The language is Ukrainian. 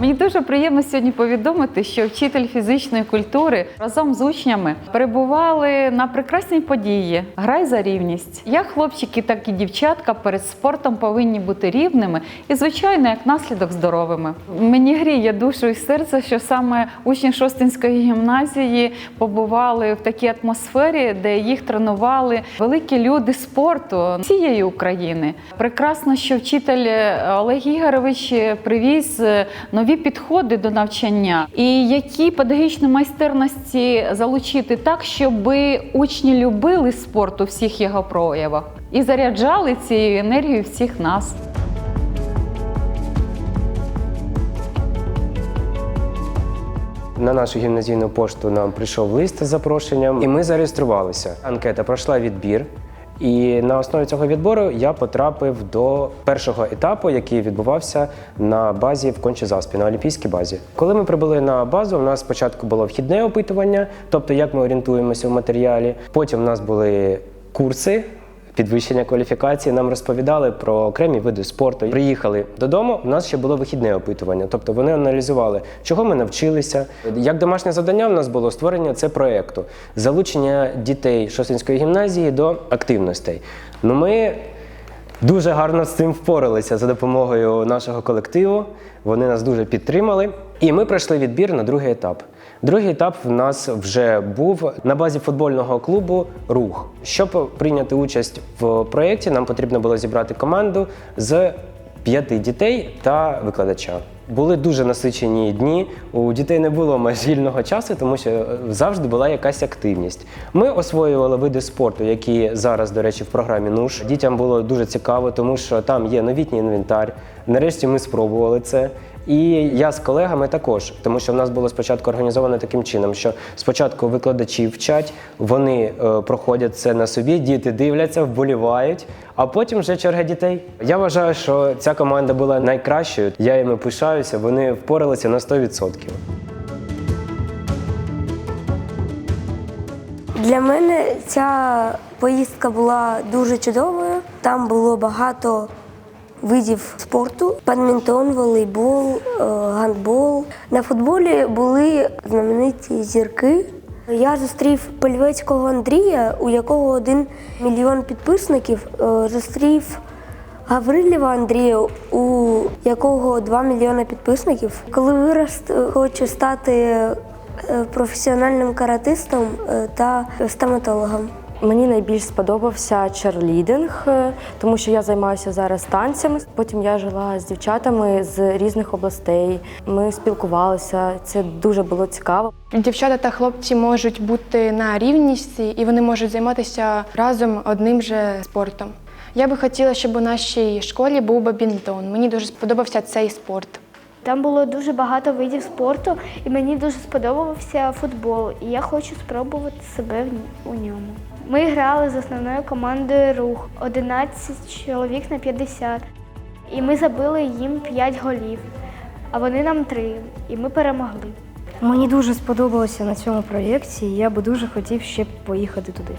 Мені дуже приємно сьогодні повідомити, що вчитель фізичної культури разом з учнями перебували на прекрасній події Грай за рівність. Як хлопчики, так і дівчатка перед спортом повинні бути рівними і, звичайно, як наслідок здоровими. Мені гріє душу і серце, що саме учні Шостинської гімназії побували в такій атмосфері, де їх тренували великі люди спорту всієї України. Прекрасно, що вчитель Олег Ігорович привіз е, нові підходи до навчання, і які педагогічні майстерності залучити так, щоб учні любили спорт у всіх його проявах і заряджали цією енергією всіх нас. На нашу гімназійну пошту нам прийшов лист з запрошенням, і ми зареєструвалися. Анкета пройшла відбір. І на основі цього відбору я потрапив до першого етапу, який відбувався на базі в конче заспі на Олімпійській базі. Коли ми прибули на базу, у нас спочатку було вхідне опитування, тобто як ми орієнтуємося в матеріалі. Потім у нас були курси підвищення кваліфікації. Нам розповідали про окремі види спорту. Приїхали додому. У нас ще було вихідне опитування. Тобто вони аналізували, чого ми навчилися. Як домашнє завдання, в нас було створення це проекту, залучення дітей Шосинської гімназії до активностей. Ну ми дуже гарно з цим впоралися за допомогою нашого колективу. Вони нас дуже підтримали. І ми пройшли відбір на другий етап. Другий етап в нас вже був на базі футбольного клубу Рух. Щоб прийняти участь в проєкті, нам потрібно було зібрати команду з п'яти дітей та викладача. Були дуже насичені дні. У дітей не було майже вільного часу, тому що е, завжди була якась активність. Ми освоювали види спорту, які зараз, до речі, в програмі НУШ. Дітям було дуже цікаво, тому що там є новітній інвентар. Нарешті ми спробували це. І я з колегами також, тому що в нас було спочатку організовано таким чином, що спочатку викладачі вчать, вони е, проходять це на собі, діти дивляться, вболівають, а потім вже черга дітей. Я вважаю, що ця команда була найкращою. Я їми пишаюся, вони впоралися на 100%. Для мене ця поїздка була дуже чудовою. Там було багато видів спорту: бадмінтон, волейбол, е, гандбол. На футболі були знамениті зірки. Я зустрів Пельвецького Андрія, у якого один мільйон підписників. е, Зустрів Гаврилєва Андрія, у якого 2 мільйони підписників. Коли виросту, хочу стати е, професіональним каратистом е, та стоматологом. Мені найбільш сподобався черлідинг, е, тому що я займаюся зараз танцями. Потім я жила з дівчатами з різних областей. Ми спілкувалися. Це дуже було цікаво. Дівчата та хлопці можуть бути на рівності і вони можуть займатися разом одним же спортом. Я би хотіла, щоб у нашій школі був бадмінтон. Мені дуже сподобався цей спорт. Там було дуже багато видів спорту, і мені дуже сподобався футбол. І я хочу спробувати себе у ньому. Ми грали з основною командою рух 11 чоловік на 50. І ми забили їм 5 голів, а вони нам 3. І ми перемогли. Мені дуже сподобалося на цьому проєкті. і Я би дуже хотів ще поїхати туди.